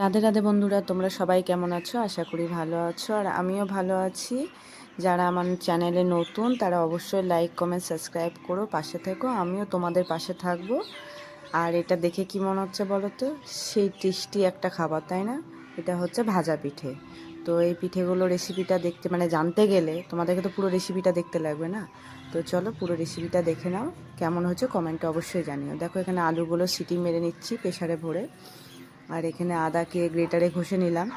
রাধে রাধে বন্ধুরা, তোমরা সবাই কেমন আছো? আশা করি ভালো আছো। আর আমিও ভালো আছি। যারা আমার চ্যানেলে নতুন, তারা অবশ্যই লাইক কমেন্ট সাবস্ক্রাইব করো, পাশে থেকো। আমিও তোমাদের পাশে থাকব। আর এটা দেখে কি মনে হচ্ছে বলো তো সেই টেস্টি একটা খাবার, তাই না? এটা হচ্ছে ভাজা পিঠে। তো এই পিঠেগুলো রেসিপিটা দেখতে মানে জানতে গেলে তোমাদেরকে তো পুরো রেসিপিটা দেখতে লাগবে না? তো চলো পুরো রেসিপিটা দেখে নাও। কেমন হচ্ছে কমেন্টে অবশ্যই জানিও। দেখো এখানে আলুগুলো সিটি মেরে নিচ্ছি প্রেশারে ভরে। আর এখানে আদাকে গ্রেটারে ঘষে নিলাম।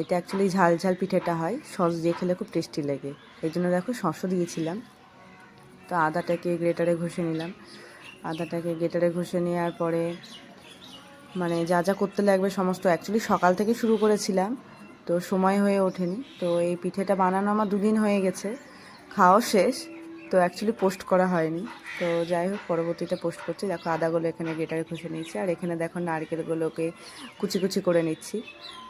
এটা অ্যাকচুয়ালি ঝাল ঝাল পিঠেটা হয়, সস দিয়ে খেলে খুব টেস্টি লাগে। এই জন্য দেখো সসও দিয়েছিলাম। তো আদাটাকে গ্রেটারে ঘষে নিলাম। আদাটাকে গ্রেটারে ঘষে নেওয়ার পরে মানে যা যা করতে লাগবে সমস্ত অ্যাকচুয়ালি সকাল থেকে শুরু করেছিলাম, তো সময় হয়ে ওঠেনি। তো এই পিঠেটা বানানো আমার দুদিন হয়ে গেছে। খাওয়া শেষ। তো অ্যাকচুয়ালি পোস্ট করা হয়নি। তো যাই হোক, পরবর্তীতে পোস্ট করছি। দেখো আদাগুলো এখানে গেটারে ঘষে নিয়েছি। আর এখানে দেখো নারকেলগুলোকে কুচি কুচি করে নিচ্ছি।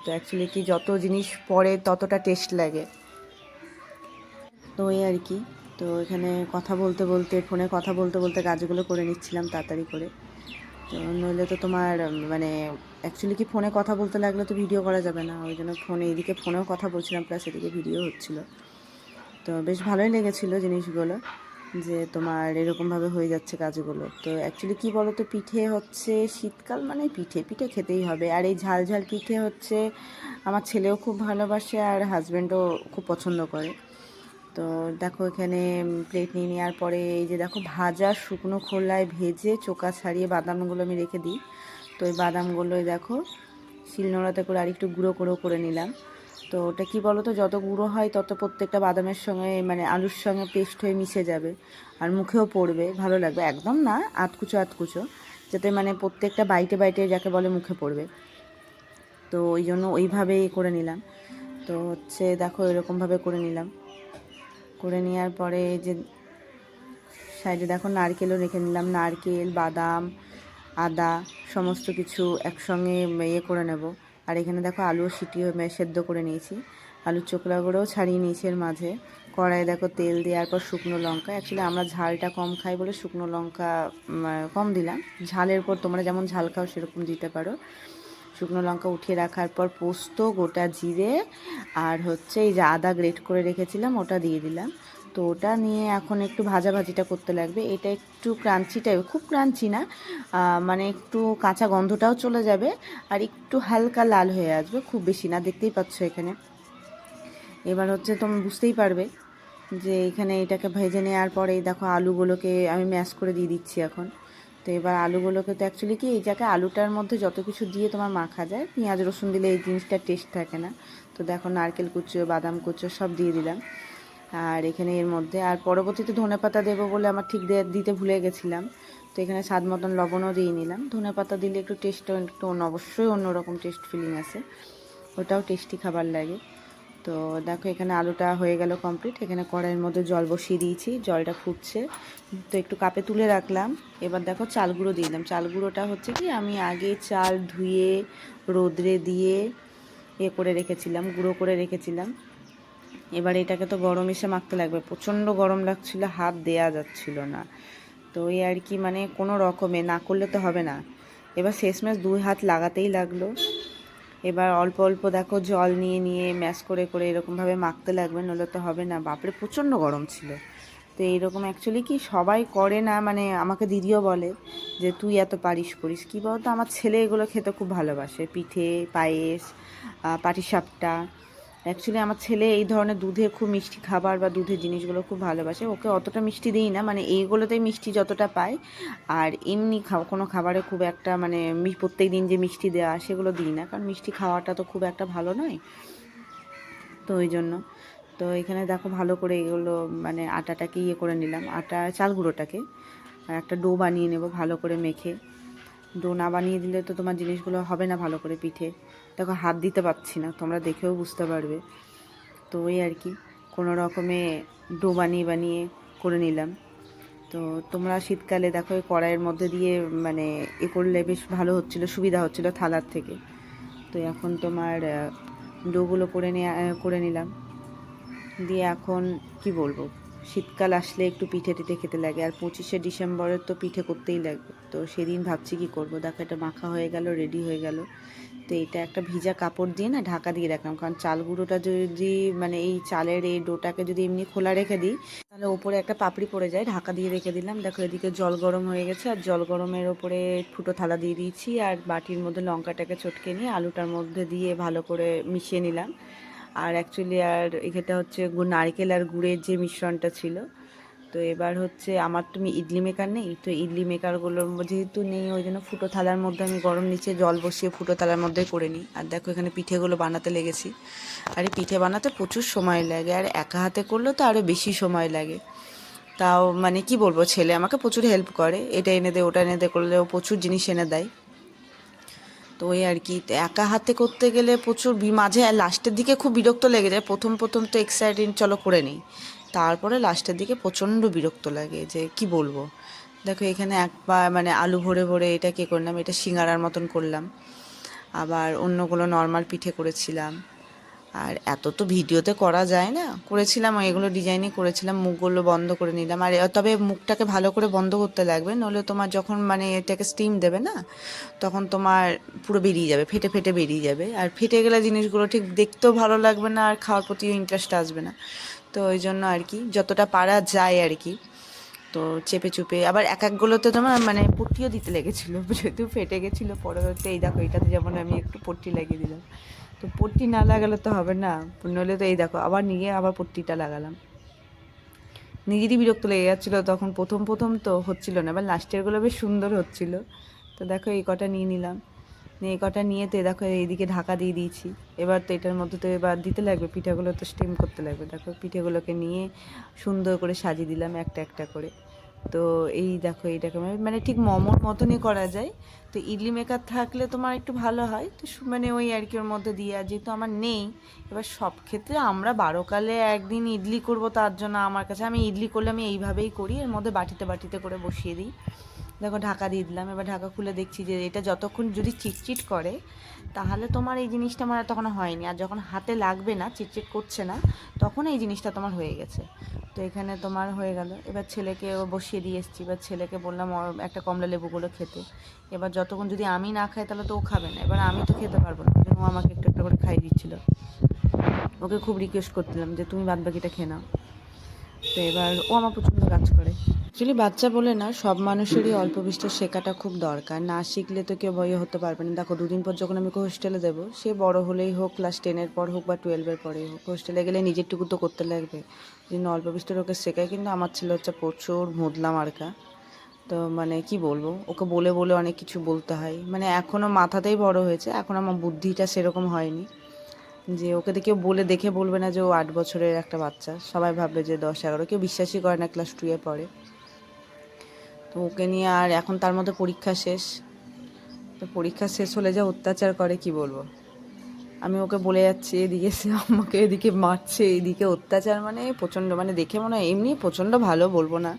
তো অ্যাকচুয়ালি কি, যত জিনিস পরে ততটা টেস্ট লাগে। তো এই আর কি। তো এখানে কথা বলতে বলতে, ফোনে কথা বলতে বলতে কাজগুলো করে নিচ্ছিলাম তাড়াতাড়ি করে। তো নইলে তো তোমার মানে অ্যাকচুয়ালি কি ফোনে কথা বলতে লাগলে তো ভিডিও করা যাবে না। ওই জন্য ফোনে, এদিকে ফোনেও কথা বলছিলাম প্লাস এদিকে ভিডিও হচ্ছিল। তো বেশ ভালোই লেগেছিলো জিনিসগুলো, যে তোমার এরকমভাবে হয়ে যাচ্ছে কাজগুলো। তো অ্যাকচুয়ালি কী বলো তো পিঠে হচ্ছে শীতকাল মানে পিঠে পিঠে খেতেই হবে। আর এই ঝাল ঝাল পিঠে হচ্ছে আমার ছেলেও খুব ভালোবাসে আর হাজব্যান্ডও খুব পছন্দ করে। তো দেখো এখানে প্লেট নিয়ে নেওয়ার পরে এই যে দেখো ভাজা শুকনো খোলায় ভেজে চোকা ছাড়িয়ে বাদামগুলো আমি রেখে দিই। তো এই বাদামগুলোই দেখো শিলনোড়াতে করে আরেকটু গুঁড়ো গুঁড়ো করে নিলাম। তো ওটা কি বলো তো যত গুঁড়ো হয় তত প্রত্যেকটা বাদামের সঙ্গে মানে আলুর সঙ্গে পেস্ট হয়ে মিশে যাবে আর মুখেও পড়বে, ভালো লাগবে। একদম না, আতকুচো আতকুচো, যাতে মানে প্রত্যেকটা বাইটে বাইটে যাকে বলে মুখে পড়বে। তো ওই জন্য ওইভাবেই করে নিলাম। তো হচ্ছে দেখো এরকমভাবে করে নিলাম। করে নেওয়ার পরে যে সাইডে দেখো নারকেলও রেখে নিলাম। নারকেল, বাদাম, আদা, সমস্ত কিছু একসঙ্গে ইয়ে করে নেব। আর এখানে দেখো আলুও সিটি সেদ্ধ করে নিয়েছি। আলুর চোকলাগুলোও ছাড়িয়ে নিয়েছি এর মাঝে। কড়াই দেখো তেল দেওয়ার পর শুকনো লঙ্কা। অ্যাকচুয়ালি আমরা ঝালটা কম খাই বলে শুকনো লঙ্কা কম দিলাম। ঝালের পর তোমরা যেমন ঝাল খাও সেরকম দিতে পারো। শুকনো লঙ্কা উঠিয়ে রাখার পর পোস্ত, গোটা জিরে, আর হচ্ছে এই যে আদা গ্রেট করে রেখেছিলাম, ওটা দিয়ে দিলাম। তো ওটা নিয়ে এখন একটু ভাজা ভাজিটা করতে লাগবে। এটা একটু ক্রাঞ্চি টাইপ খুব ক্রাঞ্চি না মানে একটু কাঁচা গন্ধটাও চলে যাবে আর একটু হালকা লাল হয়ে আসবে, খুব বেশি না, দেখতেই পাচ্ছ এখানে। এবার হচ্ছে তুমি বুঝতেই পারবে যে এখানে এটাকে ভেজে নেওয়ার পরে দেখো আলুগুলোকে আমি ম্যাশ করে দিয়ে দিচ্ছি এখন। তো এবার আলুগুলোকে তো অ্যাকচুয়ালি কি, এই জায়গায় আলুটার মধ্যে যত কিছু দিয়ে তোমার মাখা যায়, পেঁয়াজ, রসুন দিলে এই জিনিসটার টেস্ট থাকে না। তো দেখো নারকেল কুচো, বাদাম কুচো সব দিয়ে দিলাম। আর এখানে এর মধ্যে, আর পরবর্তীতে ধনে পাতা দেবো বলে আমার ঠিক দিতে ভুলে গেছিলাম। তো এখানে স্বাদ মতন লবণও দিয়ে নিলাম। ধনে পাতা দিলে একটু টেস্টও একটু অবশ্যই অন্যরকম টেস্ট ফিলিং আছে। ওটাও টেস্টি খাবার লাগে। তো দেখো এখানে আলুটা হয়ে গেল কমপ্লিট এখানে কড়াইয়ের মধ্যে জল বসিয়ে দিয়েছি, জলটা ফুটছে। তো একটু কাপে তুলে রাখলাম। এবার দেখো চাল গুঁড়ো দিয়ে দিলাম। চাল গুঁড়োটা হচ্ছে কি, আমি আগে চাল ধুয়ে, রোদ্রে দিয়ে এ করে রেখেছিলাম, গুঁড়ো করে রেখেছিলাম। এবার এটাকে তো গরম এসে মাখতে লাগবে। প্রচণ্ড গরম লাগছিল, হাত দেয়া যাচ্ছিল না। তো এই আর কি মানে কোনো রকমে, না করলে তো হবে না। এবার শেষমেশ দুই হাত লাগাতেই লাগল। এবার অল্প অল্প দেখো জল নিয়ে নিয়ে, ম্যাশ করে করে এরকমভাবে মাখতে লাগবে নলে তো হবে না। বাপরে, প্রচণ্ড গরম ছিল। তো এইরকম অ্যাকচুয়ালি কি সবাই করে না মানে আমাকে দিদিও বলে যে, তুই এত পারিস করিস। কী বলতো? আমার ছেলে এগুলো খেতে খুব ভালোবাসে। পিঠে, পায়েস পাটিসাপটা অ্যাকচুয়ালি আমার ছেলে এই ধরনের দুধে খুব মিষ্টি খাবার বা দুধের জিনিসগুলো খুব ভালোবাসে। ওকে অতটা মিষ্টি দিই না মানে এইগুলোতেই মিষ্টি যতটা পাই। আর এমনি খাওয়া কোনো খাবারে খুব একটা মানে প্রত্যেক দিন যে মিষ্টি দেওয়া সেগুলো দিই না, কারণ মিষ্টি খাওয়াটা তো খুব একটা ভালো নয়। তো ওই জন্য। তো এখানে দেখো ভালো করে এগুলো মানে আটাটাকে ইয়ে করে নিলাম। আটা, চাল গুঁড়োটাকে। আর একটা ডো বানিয়ে নেব ভালো করে মেখে। ডো না বানিয়ে দিলে তো তোমার জিনিসগুলো হবে না ভালো করে পিঠে। দেখো হাত দিতে পারছি না, তোমরা দেখেও বুঝতে পারবে। তো ওই আর কি, কোনো রকমে ডো বানিয়ে বানিয়ে করে নিলাম। তো তোমরা শীতকালে দেখো এই কড়াইয়ের মধ্যে দিয়ে মানে এ করলে বেশ ভালো হচ্ছিল, সুবিধা হচ্ছিল থালার থেকে। তো এখন তোমার ডোগুলো করে নেওয়া করে নিলাম। দিয়ে এখন কি বলব, শীতকাল আসলে একটু পিঠে টিঠে খেতে লাগে। আর পঁচিশে ডিসেম্বরের তো পিঠে করতেই লাগবে। তো সেদিন ভাবছি কি করব, দেখো এটা মাখা হয়ে গেল রেডি হয়ে গেল। তো এটা একটা ভিজা কাপড় দিয়ে না ঢাকা দিয়ে রাখলাম। কারণ চাল গুঁড়োটা যদি মানে এই চালের এই ডোটাকে যদি এমনি খোলা রেখে দিই, তাহলে ওপরে একটা পাপড়ি পড়ে যায়। ঢাকা দিয়ে রেখে দিলাম। দেখো, এদিকে জল গরম হয়ে গেছে। আর জল গরমের ওপরে ফুটো থালা দিয়ে দিয়েছি। আর বাটির মধ্যে লঙ্কাটাকে চটকে নিয়ে আলুটার মধ্যে দিয়ে ভালো করে মিশিয়ে নিলাম। আর অ্যাকচুয়ালি আর এটা হচ্ছে নারকেল আর গুড়ের যে মিশ্রণটা ছিল তো এবার হচ্ছে আমার তুমি ইডলি মেকার নেই, তো ইডলি মেকারগুলোর যেহেতু নেই, ওই জন্য ফুটো থালার মধ্যে আমি গরম নিচে জল বসিয়ে ফুটো থালার মধ্যে করে নিই। আর দেখো এখানে পিঠেগুলো বানাতে লেগেছি। আর এই পিঠে বানাতে প্রচুর সময় লাগে, আর একা হাতে করলেও তো আরও বেশি সময় লাগে। তাও মানে কি বলব, ছেলে আমাকে প্রচুর হেল্প করে, এটা এনে দে, ওটা এনে দে করলেও প্রচুর জিনিস এনে দেয়। তো ওই আর কি একা হাতে করতে গেলে প্রচুর মাঝে লাস্টের দিকে খুব বিরক্ত লেগে যায়। প্রথম প্রথম তো এক্সাইটিং চলো করে নিই। তারপরে লাস্টের দিকে প্রচণ্ড বিরক্ত লাগে যে কি বলব? দেখো এখানে একবার মানে আলু ভরে ভরে এটা কে করলাম, এটা সিঙ্গারার মতন করলাম। আবার অন্যগুলো নর্মাল পিঠে করেছিলাম। আর এত তো ভিডিওতে করা যায় না। করেছিলাম, এগুলো ডিজাইনই করেছিলাম, মুখগুলো বন্ধ করে নিলাম। আর তবে মুখটাকে ভালো করে বন্ধ করতে লাগবে, নইলে তোমার যখন মানে এটাকে স্টিম দেবে না, তখন তোমার পুরো বেরিয়ে যাবে, ফেটে ফেটে বেরিয়ে যাবে। আর ফেটে গেলে জিনিসগুলো ঠিক দেখতেও ভালো লাগবে না, আর খাওয়ার প্রতিও ইন্টারেস্ট আসবে না। তো ওই জন্য আর কি যতটা পারা যায় আর কি তো চেপে চুপে, আবার এক একগুলোতে তোমার মানে পট্টিও দিতে লেগেছিলো, যেহেতু ফেটে গেছিল পরবর্তী এই দেখো এটাতে যেমন আমি একটু পট্টি লাগিয়ে দিলাম। তো পট্টি না লাগালে তো হবে না, নইলে তো এই দেখো, আবার নিয়ে আবার পট্টিটা লাগালাম। নিজেরই বিরক্ত লেগে যাচ্ছিল, তখন প্রথম প্রথম তো হচ্ছিল না, এবার লাস্টেরগুলো বেশ সুন্দর হচ্ছিল। তো দেখো, এই কটা নিয়ে নিলাম। নিয়ে কটা নিয়ে তো দেখো এইদিকে ঢাকা দিয়ে দিয়েছি। এবার তো এটার মধ্যে তো এবার দিতে লাগবে, পিঠাগুলো তো স্টিম করতে লাগবে। দেখো পিঠেগুলোকে নিয়ে সুন্দর করে সাজিয়ে দিলাম একটা একটা করে। তো এই দেখো এইটাকে মানে- মানে ঠিক মোমোর মতনই করা যায়। তো ইডলি মেকার থাকলে তোমার একটু ভালো হয়। তো মানে ওই আর কি ওর মধ্যে দিয়ে, আর যেহেতু আমার নেই, এবার সব ক্ষেত্রে আমরা বারোকালে একদিন ইডলি করব তার জন্য আমার কাছে। আমি ইডলি করলে আমি এইভাবেই করি, এর মধ্যে বাটিতে বাটিতে করে বসিয়ে দিই। দেখো ঢাকা দিয়ে দিলাম, এবার ঢাকা খুলে দেখছি যে এটা যতক্ষণ যদি চিটচিট করে, তাহলে তোমার এই জিনিসটা আমার তখন হয়নি। আর যখন হাতে লাগবে না, চিটচিট করছে না, তখন এই জিনিসটা তোমার হয়ে গেছে। তো এখানে তোমার হয়ে গেল। এবার ছেলেকে বসিয়ে দিয়ে এসেছি। এবার ছেলেকে বললাম একটা কমলা লেবুগুলো খেতে। এবার যতক্ষণ যদি আমি না খাই, তাহলে তো ও খাবে না। এবার আমি তো খেতে পারব না। ও আমাকে একটু একটা করে খাইয়ে দিচ্ছিল। ওকে খুব রিকোয়েস্ট করছিলাম যে, তুমি বাদ বাকিটা খেয়ে নাও। তো এবার ও আমার প্রচণ্ড কাজ করে। অ্যাকচুয়ালি বাচ্চা বলে না, সব মানুষেরই অল্প বিস্তর শেখাটা খুব দরকার। না শিখলে তো কেউ বই হতে পারবে না। দেখো, দুদিন পর যখন আমি হোস্টেলে দেবো সে বড় হলেই হোক ক্লাস টেনের পর হোক বা টুয়েলভের পরেই হোক হোস্টেলে গেলে নিজেরটুকু তো করতে লাগবে। জন্য অল্প বিস্তর ওকে শেখায়, কিন্তু আমার ছেলে হচ্ছে প্রচুর মুদলা মার্কা। তো মানে কি বলব, ওকে বলে বলে অনেক কিছু বলতে হয়। মানে এখনও মাথাতেই বড় হয়েছে, এখন আমার বুদ্ধিটা সেরকম হয়নি। যে ওকে তো কেউ বলে দেখে বলবে না যে ও আট বছরের একটা বাচ্চা। সবাই ভাববে যে দশ এগারো, কেউ বিশ্বাসই করে না ক্লাস টুয়ে পড়ে তো ওকে নিয়ে আর এখন তার মধ্যে পরীক্ষা শেষ। তো পরীক্ষা শেষ হলে যা অত্যাচার করে, কি বলব? আমি ওকে বলে যাচ্ছি, এদিকে সে আমাকে এদিকে মারছে, এদিকে অত্যাচার মানে প্রচণ্ড মানে দেখে মনে হয় এমনি প্রচণ্ড ভালো বলব না।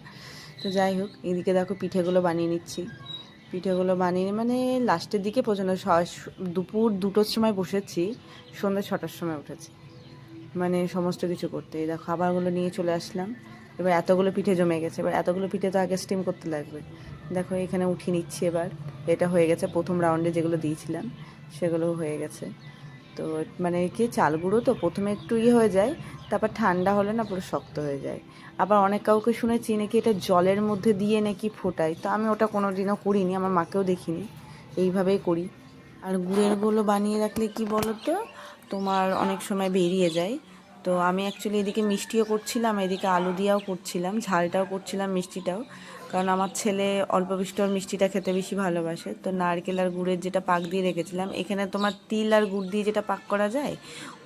তো যাই হোক, এদিকে দেখো পিঠেগুলো বানিয়ে নিচ্ছি। পিঠেগুলো বানিয়ে মানে লাস্টের দিকে প্রচণ্ড দুপুর দুটোর সময় বসেছি, সন্ধ্যা ছটার সময় উঠেছি। মানে সমস্ত কিছু করতে। এই দেখো খাবারগুলো নিয়ে চলে আসলাম। এবার এতগুলো পিঠে জমে গেছে, এবার এতগুলো পিঠে তো আগে স্টিম করতে লাগবে। দেখো এখানে উঠিয়ে নিচ্ছি এবার। এটা হয়ে গেছে প্রথম রাউন্ডে যেগুলো দিয়েছিলাম, সেগুলো হয়ে গেছে। তো মানে কি চাল গুঁড়ো তো প্রথমে একটু ইয়ে হয়ে যায়, তারপর ঠান্ডা হলে না পুরো শক্ত হয়ে যায়। আবার অনেক কাউকে শুনেছি নাকি এটা জলের মধ্যে দিয়ে নাকি ফোটায়, তো আমি ওটা কোনো দিনও করিনি, আমার মাকেও দেখিনি। এইভাবেই করি। আর গুড়েরগুলো বানিয়ে রাখলে কি বলো তো তোমার অনেক সময় বেরিয়ে যায়। তো আমি অ্যাকচুয়ালি এদিকে মিষ্টিও করছিলাম, এদিকে আলু দিয়াও করছিলাম, ঝালটাও করছিলাম মিষ্টিটাও। কারণ আমার ছেলে অল্প বিষ্টর মিষ্টিটা খেতে বেশি ভালোবাসে। তো নারকেল আর গুড়ের যেটা পাক দিয়ে রেখেছিলাম, এখানে তোমার তিল আর গুড় দিয়ে যেটা পাক করা যায়,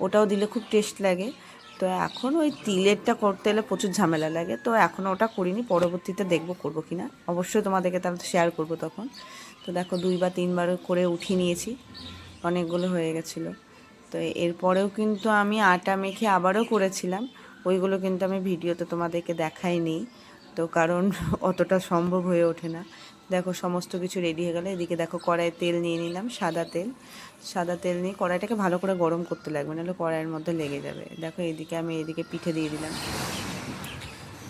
ওটাও দিলে খুব টেস্ট লাগে। তো এখন ওই তিলেরটা করতে গেলে প্রচুর ঝামেলা লাগে। তো এখনও ওটা করিনি, পরবর্তীতে দেখব করব কি না অবশ্যই তোমাদেরকে তাহলে শেয়ার করব তখন। তো দেখো দুই বা তিনবার করে উঠিয়ে নিয়েছি, অনেকগুলো হয়ে গেছিল। তো এরপরেও কিন্তু আমি আটা মেখে আবারও করেছিলাম। ওইগুলো কিন্তু আমি ভিডিওতে তোমাদেরকে দেখাইনি। তো কারণ অতটা সম্ভব হয়ে ওঠে না। দেখো, সমস্ত কিছু রেডি হয়ে গেলে। এদিকে দেখো, কড়াইয়ে তেল নিয়ে নিলাম, সাদা তেল। সাদা তেল নিয়ে কড়াইটাকে ভালো করে গরম করতে লাগবে, নাহলে কড়াইয়ের মধ্যে লেগে যাবে। দেখো, এদিকে আমি এদিকে পিঠে দিয়ে দিলাম।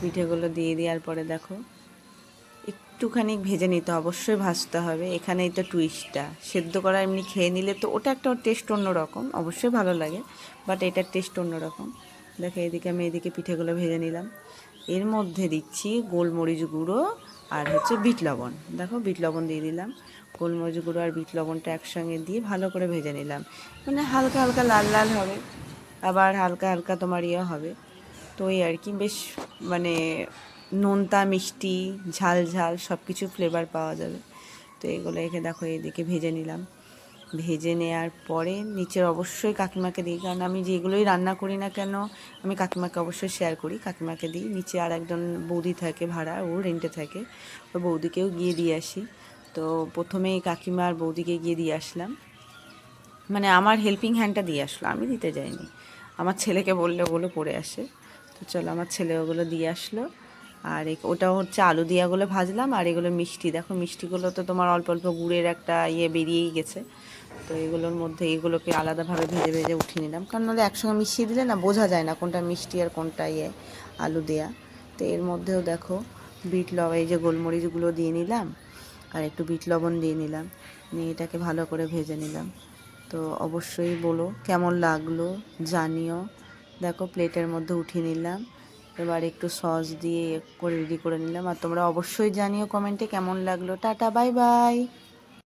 পিঠেগুলো দিয়ে দেওয়ার পরে দেখো একটুখানি ভেজে নিতে অবশ্যই ভাজতে হবে। এখানেই তো টুইস্টটা সেদ্ধ করা এমনি খেয়ে নিলে তো ওটা একটা টেস্ট অন্যরকম, অবশ্যই ভালো লাগে বাট এটার টেস্ট অন্যরকম। দেখো, এদিকে আমি এদিকে পিঠেগুলো ভেজে নিলাম। এর মধ্যে দিচ্ছি গোলমরিচ গুঁড়ো আর হচ্ছে বিট লবণ। দেখো, বিট লবণ দিয়ে দিলাম। গোলমরিচ গুঁড়ো আর বিট লবণটা একসঙ্গে দিয়ে ভালো করে ভেজে নিলাম। মানে হালকা হালকা, লাল লাল হবে। আবার হালকা হালকা তোমার ইয়ে হবে। তো এই আর কি, বেশ মানে নোনতা, মিষ্টি, ঝাল ঝাল সব কিছু ফ্লেভার পাওয়া যাবে। তো এগুলো একে দেখো, এদিকে ভেজে নিলাম। ভেজে নেওয়ার পরে নিচের অবশ্যই কাকিমাকে দিই, কারণ আমি যেগুলোই রান্না করি না কেন, আমি কাকিমাকে অবশ্যই শেয়ার করি। কাকিমাকে দিই, নিচে আর একজন বৌদি থাকে ভাড়া, ও রেন্টে থাকে। ও বৌদিকেও গিয়ে দিয়ে আসি। তো প্রথমেই কাকিমা আর বৌদিকে গিয়ে দিয়ে আসলাম। মানে আমার হেল্পিং হ্যান্ডটা দিয়ে আসলো, আমি দিতে যাইনি। আমার ছেলেকে বললে ওগুলো পড়ে আসে। তো চলো, আমার ছেলে ওগুলো দিয়ে আসলো। আর ওটা হচ্ছে আলু দিয়াগুলো ভাজলাম, আর এগুলো মিষ্টি। দেখো, মিষ্টিগুলো তো তোমার অল্প অল্প গুড়ের একটা ইয়ে বেরিয়েই গেছে। তো এগুলোর মধ্যে এগুলোকে আলাদাভাবে ভেজে ভেজে উঠিয়ে নিলাম। কারণ নাহলে একসঙ্গে মিশিয়ে দিলে না বোঝা যায় না কোনটা মিষ্টি আর কোনটা ইয়ে আলু দেয়া। তো এর মধ্যেও দেখো, বিট লবণ এই যে গোলমরিচগুলো দিয়ে নিলাম, আর একটু বিট লবণ দিয়ে নিলাম। নিয়ে এটাকে ভালো করে ভেজে নিলাম। তো অবশ্যই বলো, কেমন লাগল জানিও। দেখো, প্লেটের মধ্যে উঠিয়ে নিলাম। এবার একটু সস দিয়ে করে রেডি করে নিলাম। আর তোমরা অবশ্যই জানিও কমেন্টে কেমন লাগল। Tata bye bye